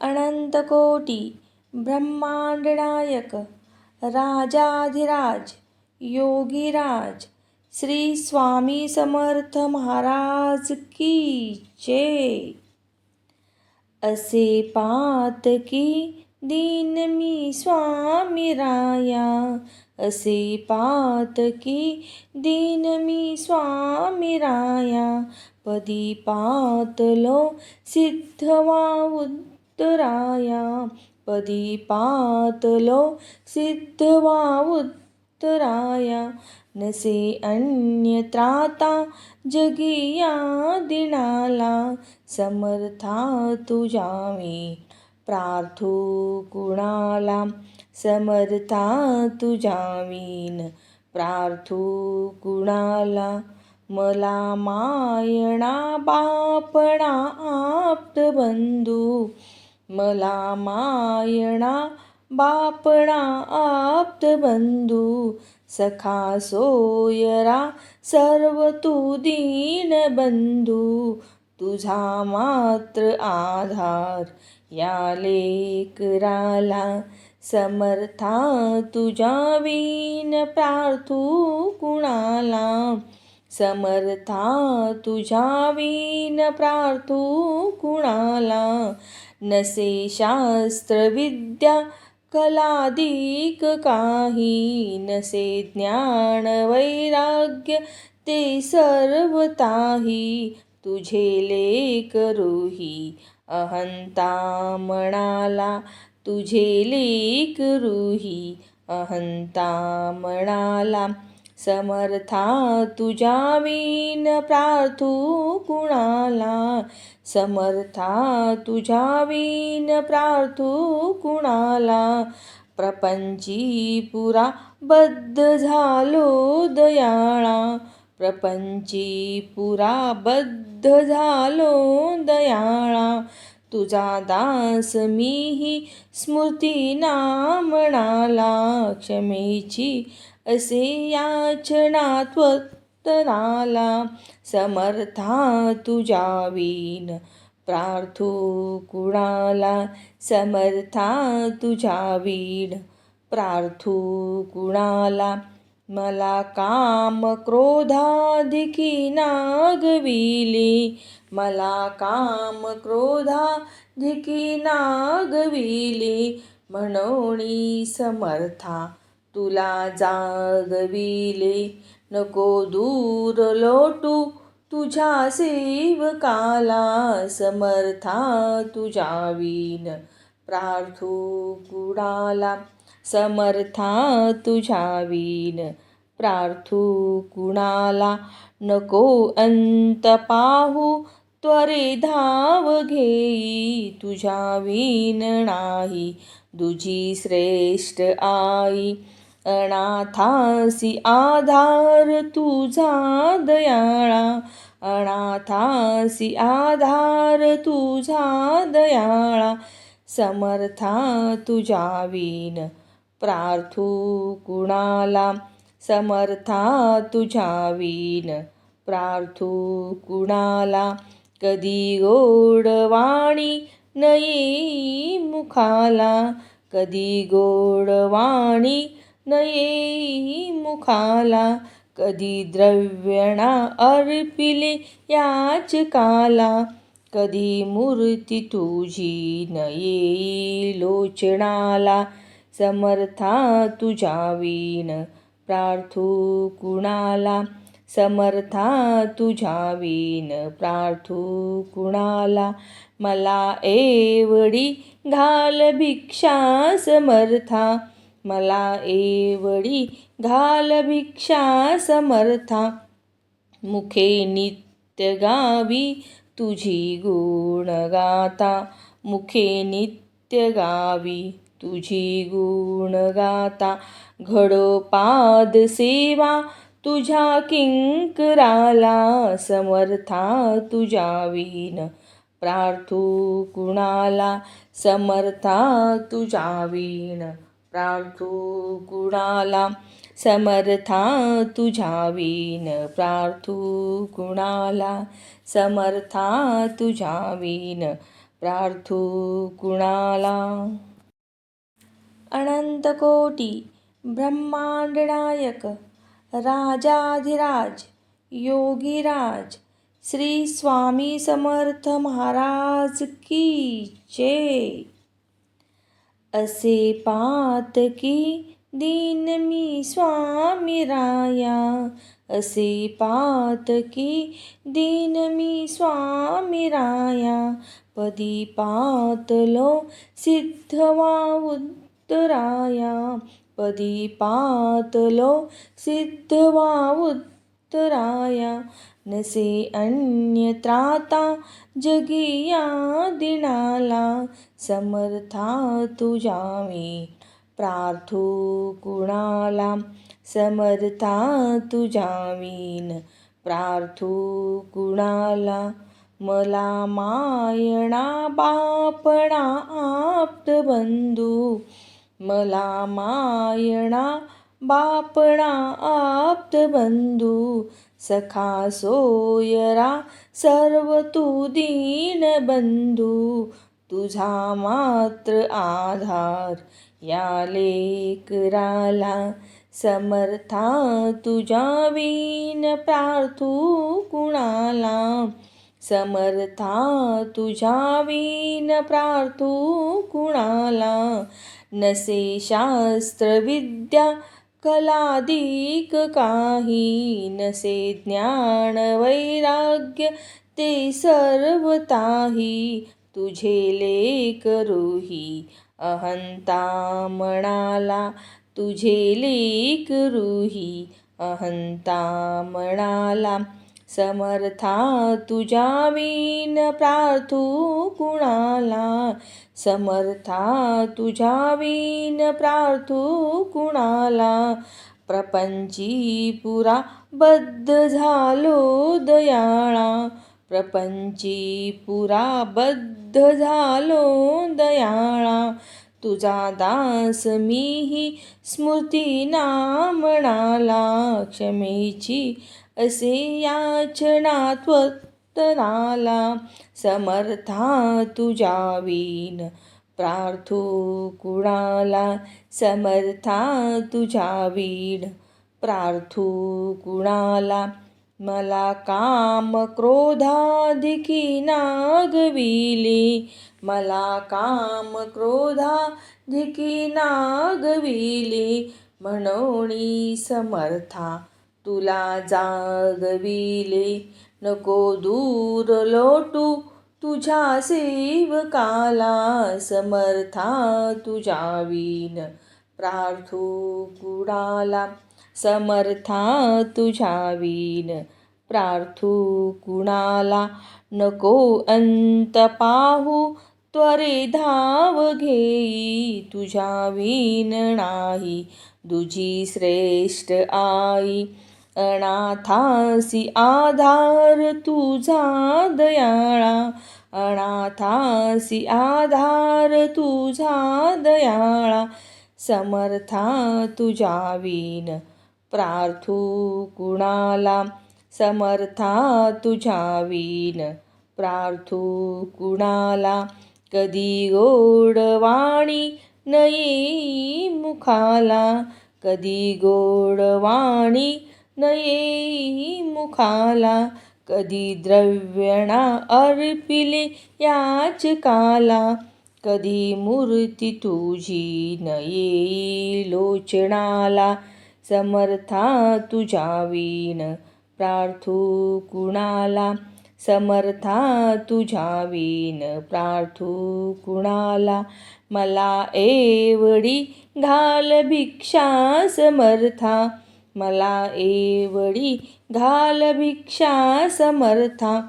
अनंतकोटी ब्रह्मांडनायक राजाधिराज योगीराज श्री स्वामी समर्थ महाराज की जय। असे पात की दीन मी स्वामी राया असे पात की दीन मी स्वामी राया पदी पातलो सिद्धवा उत्तराया पदी पातलो सिद्धवा उत्तराया नसे अन्य त्राता जगिया दिनाला समर्था तुझा मी प्रार्थू कुणाला समर्था तुझा मीन प्रार्थू कुणाला मला मायणा बापणा आप्त बंधू मला मायणा बापणा आप्त बंधू सखा सोयरा सर्व तू दीन बंधू तुझा मात्र आधार या लेकराला समर्था तुझ्या वीन प्रार्थू कुणाला? समर्था तुझ्या वीन प्रार्थू कुणाला? नसे शास्त्र विद्या कलादिक काही नसे ज्ञान वैराग्य ते सर्वताही तुझे लेकरूही अहंता म्हणाला तुझे लेकरूही अहंता म्हणाला समर्था तुझ्या वीन प्रार्थू कुणाला? समर्था तुझ्या वीन प्रार्थू कुणाला? प्रपंची पुरा बद्ध झालो दयाळा. प्रपंची पुरा बद्ध झालो दयाळा. तुझा दास मीही स्मृती नामणाला क्षमेची असे याचनात्वतनाला समर्था तुझ्या वीन. प्रार्थू कुणाला समर्था तुझ्या वीण. प्रार्थू कुणाला मला काम क्रोधाधिकी नागविली मला काम क्रोधाधिकी नागविली म्हणोणी समर्था तुला जागविले नको दूर लोटू. तुझ्या सेवकाला समर्था तुझ्या वीन प्रार्थू कुणाला? समर्था तुझ्या वीन प्रार्थू कुणाला? नको अंत पाहू त्वरे धाव घेई. तुझ्या वीन नाही तुझी श्रेष्ठ आई. अनाथासी आधार तुझा दयाळा. अनाथासी आधार तुझा दयाळा. समर्था तुझ्या वीन प्रार्थू कुणाला? समर्था तुझ्या वीन प्रार्थू कुणाला? कधी गोडवाणी नये मुखाला? कधी गोडवाणी नये मुखाला. कधी द्रव्यणा अर्पिले याच काला. कधी मूर्ती तुझी नये लोचनाला. समर्था तुझ्या वीण प्रार्थू कुणाला. समर्था तुझ्या वीण प्रार्थू कुणाला. मला एवढी घाल भिक्षा समर्था. मला एवढी घाल भिक्षा समर्था. मुखे नित्य गावी तुझी गुण गाता. मुखे नित्य गावी तुझी गुण गाता. घडो पाद सेवा तुझ्या किंकराला समर्था तुझ्या विन प्रार्थू कुणाला समर्था तुझ्या वीण. प्रार्थू कुणाला समर्था तुझ्या वीन. प्रार्थू कुणाला समर्था तुझ्या वीन. प्रार्थू कुणाला अनंतकोटी ब्रह्मांडनायक राजाधिराज योगीराज श्री स्वामी समर्थ महाराज की जय. असे पात की दीन मी स्वामी राया. असे पात की दीन मी स्वामी राया. पदी पातलो सिद्धवा उत्तराया पदी पातलो सिद्धवा उत्तराया नसे अन्यत्राता जगिया दिनाला समर्था तुझ्या मी प्रार्थू कुणाला समर्था तुझ्या मीन प्रार्थू कुणाला मला मायणा बापणा आप्त बंधू. मला मायणा बापणा आप्त बंधू. सखा सोयरा सर्व तू दीन बंधू तुझा मात्र आधार या लेकराला समर्था तुझ्या वीन प्रार्थू कुणाला? समर्था तुझ्या वीन प्रार्थू कुणाला? नसे शास्त्र विद्या कलादिक काही नसे ज्ञान वैराग्य ते सर्वताही तुझे लेकरुही अहंता म्हणाला तुझे लेकरुही अहंता म्हणाला समर्था तुझ्या विन प्रार्थू कुणाला? समर्था तुझ्या विन प्रार्थू कुणाला? प्रपंची पुरा बद्ध झालो दयाळा. प्रपंची पुरा बद्ध झालो दयाळा. तुझा दास मीही स्मृती ना म्हणाला क्षमेची असे याचना त्वत्तनाला समर्था तुझ्या वीन. प्रार्थू कुणाला समर्था तुझ्या वीण. प्रार्थू कुणाला मला काम क्रोधाधिकी नागविले मला काम क्रोधाधिकी नागविले म्हणोणी समर्था तुला जागविले नको दूर लोटू. तुझ्या सेवकाला समर्था तुझ्या विन प्रार्थू कुणाला समर्था तुझ्या विन प्रार्थू कुणाला नको अंत पाहू. त्वरे धाव घेई तुझ्या विन नाही. तुझी श्रेष्ठ आई अनाथासी आधार तुझा दयाळा. अनाथासी आधार तुझा दयाळा. समर्था तुझ्या विन प्रार्थू कुणाला समर्था तुझ्या विन प्रार्थू कुणाला कधी गोडवाणी नये मुखाला. कधी गोडवाणी नये मुखाला कधी द्रव्यणा अर्पिले याचकाला कधी मूर्ती तुझी येई लोचनाला समर्था तुझ्या वीण प्रार्थू कुणाला समर्था तुझ्या वीण प्रार्थू कुणाला मला एवढी घाल भिक्षा समर्था मला एवढी घाल भिक्षा समर्था.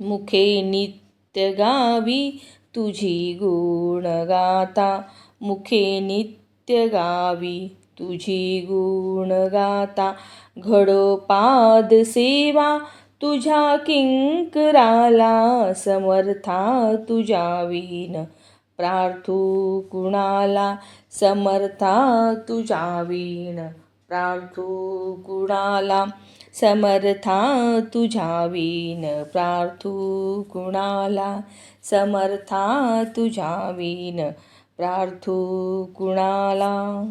मुखे नित्य गावी तुझी गुण गाता. मुखे नित्य गावी तुझी गुण गाता. घडो पाद सेवा तुझ्या किंकराला समर्था तुझ्या विन प्रार्थू कुणाला समर्था तुझ्या वीण. प्रार्थू कुणाला समर्था तुझ्या विन. प्रार्थू कुणाला समर्था तुझ्या विन. प्रार्थू कुणाला